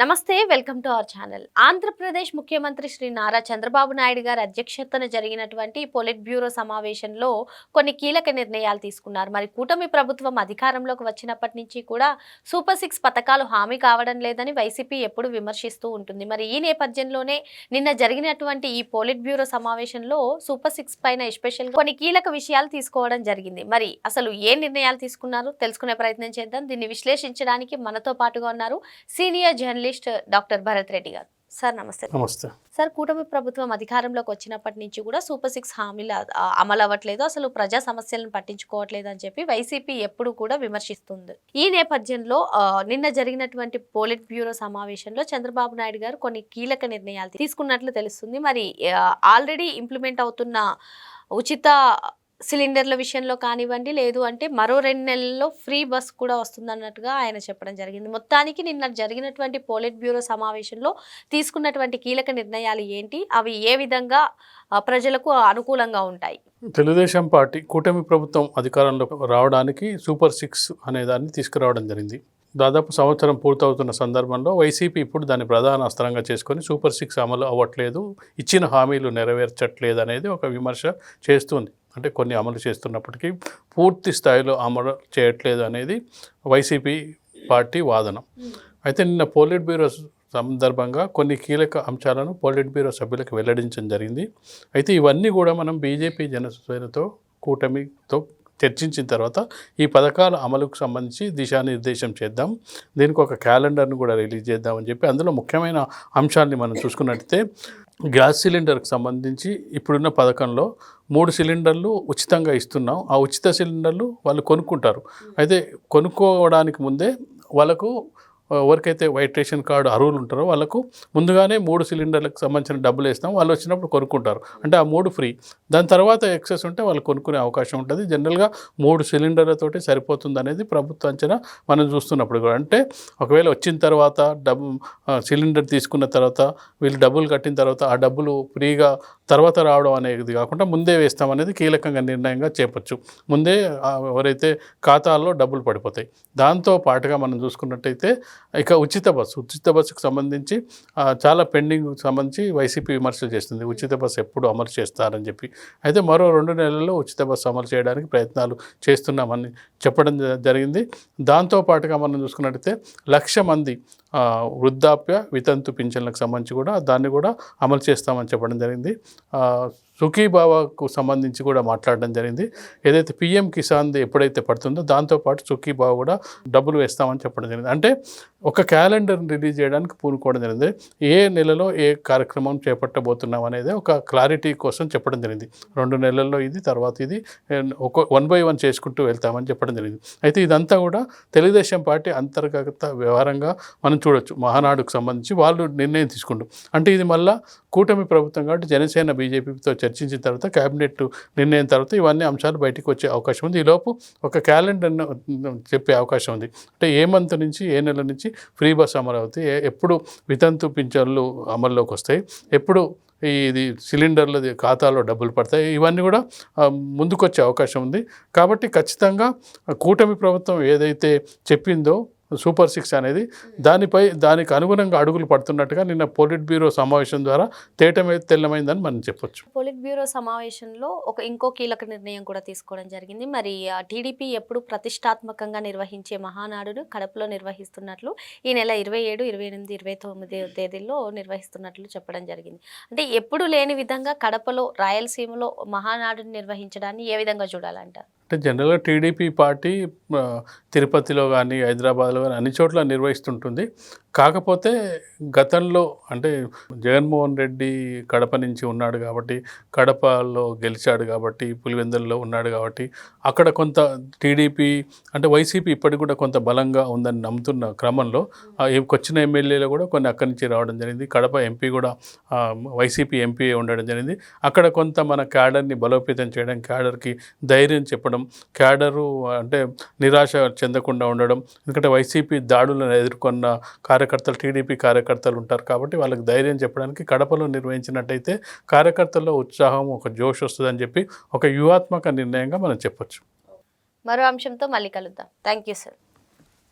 నమస్తే welcome to our channel. Andhra Pradesh ముఖ్యమంత్రి శ్రీ నారా చంద్రబాబు నాయుడు గారి అధ్యక్షతన జరిగినటువంటి పొలిట్ బ్యూరో సమావేశంలో కొన్ని కీలక నిర్ణయాలు తీసుకున్నారు. మరి కూటమి ప్రభుత్వం అధికారంలోకి వచ్చినప్పటి నుంచి కూడా సూపర్ సిక్స్ పథకాలు హామీ కావడం లేదని వైసీపీ ఎప్పుడు విమర్శిస్తూ ఉంటుంది. మరి ఈ నేపథ్యంలోనే నిన్న జరిగినటువంటి ఈ పోలిట్ బ్యూరో సమావేశంలో సూపర్ సిక్స్ పైన ఎస్పెషల్ కొన్ని కీలక విషయాలు తీసుకోవడం జరిగింది. మరి అసలు ఏ నిర్ణయాలు తీసుకున్నారు? తెలుసుకునే ప్రయత్నం చేద్దాం. దీన్ని విశ్లేషించడానికి మనతో పాటుగా ఉన్నారు senior journalist doctor Bharat Reddy garu. Sir నమస్తే. నమస్తే. సార్ కూటమి ప్రభుత్వం అధికారంలోకి వచ్చినప్పటి నుంచి కూడా సూపర్ సిక్స్ హామీలు అమలు అవ్వట్లేదు అసలు ప్రజా సమస్యలను పట్టించుకోవట్లేదు అని చెప్పి వైసీపీ ఎప్పుడు కూడా విమర్శిస్తుంది. ఈ నేపథ్యంలో నిన్న జరిగినటువంటి పోలిట్ బ్యూరో సమావేశంలో చంద్రబాబు నాయుడు గారు కొన్ని కీలక నిర్ణయాలు తీసుకున్నట్లు తెలుస్తుంది. మరి ఆల్రెడీ ఇంప్లిమెంట్ అవుతున్న ఉచిత సిలిండర్ల విషయంలో కానివ్వండి లేదు అంటే మరో రెండు నెలల్లో ఫ్రీ బస్ కూడా వస్తుందన్నట్టుగా ఆయన చెప్పడం జరిగింది. మొత్తానికి నిన్న జరిగినటువంటి పోలిట్ బ్యూరో సమావేశంలో తీసుకున్నటువంటి కీలక నిర్ణయాలు ఏంటి? అవి ఏ విధంగా ఆ, ప్రజలకు అనుకూలంగా ఉంటాయి? తెలుగుదేశం పార్టీ కూటమి ప్రభుత్వం అధికారంలో రావడానికి సూపర్ సిక్స్ అనే దాన్ని తీసుకురావడం జరిగింది. దాదాపు సంవత్సరం పూర్తవుతున్న సందర్భంలో వైసీపీ ఇప్పుడు దాన్ని ప్రధాన అస్త్రంగా చేసుకొని సూపర్ సిక్స్ అమలు అవ్వట్లేదు ఇచ్చిన హామీలు నెరవేర్చట్లేదు అనేది ఒక విమర్శ చేస్తుంది. అంటే కొన్ని అమలు చేస్తున్నప్పటికీ పూర్తి స్థాయిలో అమలు చేయట్లేదు అనేది వైసీపీ పార్టీ వాదన. అయితే నిన్న పోలిట్ బ్యూరో సందర్భంగా కొన్ని కీలక అంశాలను పోలిట్ బ్యూరో సభ్యులకు వెల్లడించడం జరిగింది. అయితే ఇవన్నీ కూడా మనం బీజేపీ జనసేనతో కూటమితో చర్చించిన తర్వాత ఈ పథకాల అమలుకు సంబంధించి దిశానిర్దేశం చేద్దాం. దీనికి ఒక క్యాలెండర్ను కూడా రిలీజ్ చేద్దామని చెప్పి అందులో ముఖ్యమైన అంశాన్ని మనం చూసుకున్నట్టయితే గ్యాస్ సిలిండర్కి సంబంధించి ఇప్పుడున్న పథకంలో మూడు సిలిండర్లు ఉచితంగా ఇస్తున్నాం. ఆ ఉచిత సిలిండర్లు వాళ్ళు కొనుక్కుంటారు. అయితే కొనుక్కోవడానికి ముందే వాళ్ళకు ఎవరికైతే వైట్ రేషన్ కార్డు అర్హులు ఉంటారో వాళ్ళకు ముందుగానే మూడు సిలిండర్లకు సంబంధించిన డబ్బులు వేస్తాం. వాళ్ళు వచ్చినప్పుడు కొనుక్కుంటారు. అంటే ఆ మూడు ఫ్రీ. దాని తర్వాత ఎక్సెస్ ఉంటే వాళ్ళు కొనుక్కునే అవకాశం ఉంటుంది. జనరల్గా మూడు సిలిండర్లతోటి సరిపోతుంది అనేది ప్రభుత్వ అంచనా మనం చూస్తున్నప్పుడు కూడా. అంటే ఒకవేళ వచ్చిన తర్వాత డబ్బు సిలిండర్ తీసుకున్న తర్వాత వీళ్ళు డబ్బులు కట్టిన తర్వాత ఆ డబ్బులు ఫ్రీగా తర్వాత రావడం అనేది కాకుండా ముందే వేస్తామనేది కీలకంగా నిర్ణయంగా చేపచ్చు. ముందే ఎవరైతే ఖాతాల్లో డబ్బులు పడిపోతాయి. దాంతో పాటుగా మనం చూసుకున్నట్టయితే ఇక ఉచిత బస్సు ఉచిత బస్సుకు సంబంధించి చాలా పెండింగ్ సంబంధించి వైసీపీ విమర్శలు చేస్తుంది. ఉచిత బస్సు ఎప్పుడు అమలు చేస్తారని చెప్పి. అయితే మరో రెండు నెలల్లో ఉచిత బస్సు అమలు చేయడానికి ప్రయత్నాలు చేస్తున్నామని చెప్పడం జ- జరిగింది. దాంతో పాటుగా మనం చూసుకున్నట్టయితే లక్ష మంది వృద్ధాప్య వితంతు పింఛన్లకు సంబంధించి కూడా దాన్ని కూడా అమలు చేస్తామని చెప్పడం జరిగింది. ఆ, సుఖీబాబాకు సంబంధించి కూడా మాట్లాడడం జరిగింది. ఏదైతే పిఎం కిసాన్ది ఎప్పుడైతే పడుతుందో దాంతోపాటు బావ కూడా డబ్బులు వేస్తామని చెప్పడం జరిగింది. అంటే ఒక క్యాలెండర్ రిలీజ్ చేయడానికి పూనుకోవడం జరిగింది. ఏ నెలలో ఏ కార్యక్రమం చేపట్టబోతున్నాం అనేది ఒక క్లారిటీ కోసం చెప్పడం జరిగింది. రెండు నెలల్లో ఇది తర్వాత ఇది ఒక వన్ బై వన్ చేసుకుంటూ వెళ్తామని చెప్పడం జరిగింది. అయితే ఇదంతా కూడా తెలుగుదేశం పార్టీ అంతర్గత వ్యవహారంగా మనం చూడొచ్చు. మహానాడుకు సంబంధించి వాళ్ళు నిర్ణయం తీసుకుంటూ. అంటే ఇది మళ్ళా కూటమి ప్రభుత్వం కాబట్టి జనసేన బీజేపీతో చర్చించిన తర్వాత క్యాబినెట్ నిర్ణయం తర్వాత ఇవన్నీ అంశాలు బయటకు వచ్చే అవకాశం ఉంది. ఈలోపు ఒక క్యాలెండర్ను చెప్పే అవకాశం ఉంది. అంటే ఏ మంత్ నుంచి ఏ నెల నుంచి ఫ్రీ బస్ అమలు అవుతాయి ఎప్పుడు వితంతు పింఛన్లు అమల్లోకి వస్తాయి ఎప్పుడు ఇది సిలిండర్ల ఖాతాలో డబ్బులు పడతాయి ఇవన్నీ కూడా ముందుకొచ్చే అవకాశం ఉంది. కాబట్టి ఖచ్చితంగా కూటమి ప్రభుత్వం ఏదైతే చెప్పిందో సూపర్ సిక్స్ అనేది. దానిపై దానికి అనుగుణంగా అడుగులు పడుతున్నట్టుగా నిన్న పోలిట్ బ్యూరో సమావేశం ద్వారా తేటమే తెల్లమైందని మనం చెప్పొచ్చు. పొలిట్ బ్యూరో సమావేశంలో ఒక ఇంకో కీలక నిర్ణయం కూడా తీసుకోవడం జరిగింది. మరి టీడీపీ ఎప్పుడు ప్రతిష్టాత్మకంగా నిర్వహించే మహానాడును కడపలో నిర్వహిస్తున్నట్లు ఈ నెల ఇరవై ఏడు ఇరవై ఎనిమిది ఇరవై తొమ్మిది తేదీల్లో నిర్వహిస్తున్నట్లు చెప్పడం జరిగింది. అంటే ఎప్పుడు లేని విధంగా కడపలో రాయలసీమలో మహానాడుని నిర్వహించడాన్ని ఏ విధంగా చూడాలంటారు? అంటే జనరల్గా టీడీపీ పార్టీ తిరుపతిలో కానీ హైదరాబాద్లో కానీ అన్ని చోట్ల నిర్వహిస్తుంటుంది. కాకపోతే గతంలో అంటే జగన్మోహన్ రెడ్డి కడప నుంచి ఉన్నాడు కాబట్టి కడపలో గెలిచాడు కాబట్టి పులివెందుల్లో ఉన్నాడు కాబట్టి అక్కడ కొంత టీడీపీ అంటే వైసీపీ ఇప్పటికి కూడా కొంత బలంగా ఉందని నమ్ముతున్న క్రమంలో వచ్చిన ఎమ్మెల్యేలు కూడా కొన్ని అక్కడి నుంచి రావడం జరిగింది. కడప ఎంపీ కూడా వైసీపీ ఎంపీ ఉండడం జరిగింది. అక్కడ కొంత మన క్యాడర్ని బలోపేతం చేయడం క్యాడర్కి ధైర్యం చెప్పడం క్యాడరు అంటే నిరాశ చెందకుండా ఉండడం ఎందుకంటే వైసీపీ దాడులను ఎదుర్కొన్న కార్యకర్తలు టీడీపీ కార్యకర్తలు ఉంటారు కాబట్టి వాళ్ళకి ధైర్యం చెప్పడానికి కడపలో నిర్వహించినట్టయితే కార్యకర్తల్లో ఉత్సాహం ఒక జోష్ వస్తుందని చెప్పి ఒక వ్యూహాత్మక నిర్ణయంగా మనం చెప్పొచ్చు. మరో అంశంతో మళ్ళీ కలుద్దాం. Thank you sir.